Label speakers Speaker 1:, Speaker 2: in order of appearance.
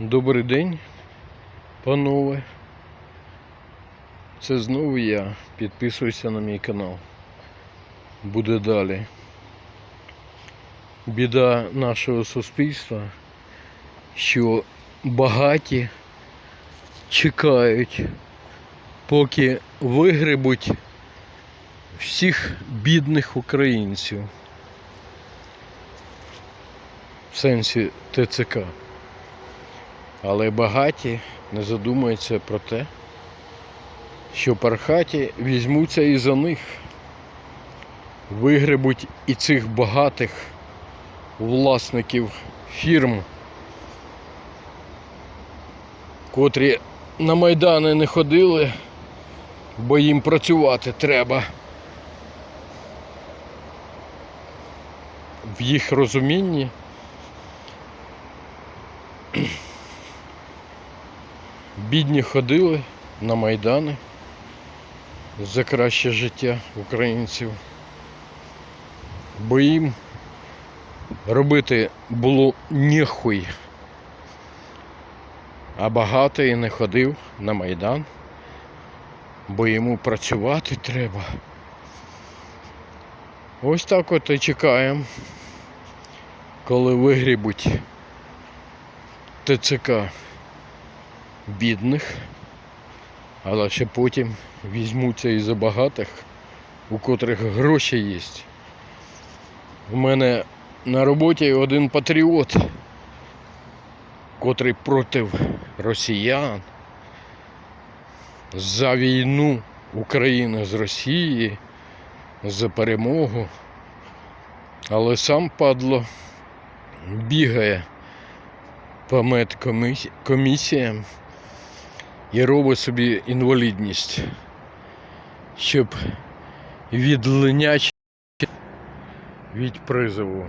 Speaker 1: Добрий день, панове. Це знову я. Підписуйся на мій канал. Буде далі. Біда нашого суспільства, що багаті чекають, поки вигребуть всіх бідних українців. В сенсі ТЦК. Але багаті не задумуються про те, що пархаті візьмуться і за них, вигребуть і цих багатих власників фірм, котрі на майдани не ходили, бо їм працювати треба. В їх розумінні Бідні ходили на майдани за краще життя українців, бо їм робити було ніхуй. А багатий не ходив на майдан, бо йому працювати треба. Ось так от і чекаємо, коли вигрібуть ТЦК бідних, але ще потім візьмуться і за багатих, у котрих гроші є. У мене на роботі один патріот, котрий проти росіян за війну України з Росії, за перемогу, але сам падло бігає по медкомісіям і робить собі інвалідність, щоб відлинячити від призову.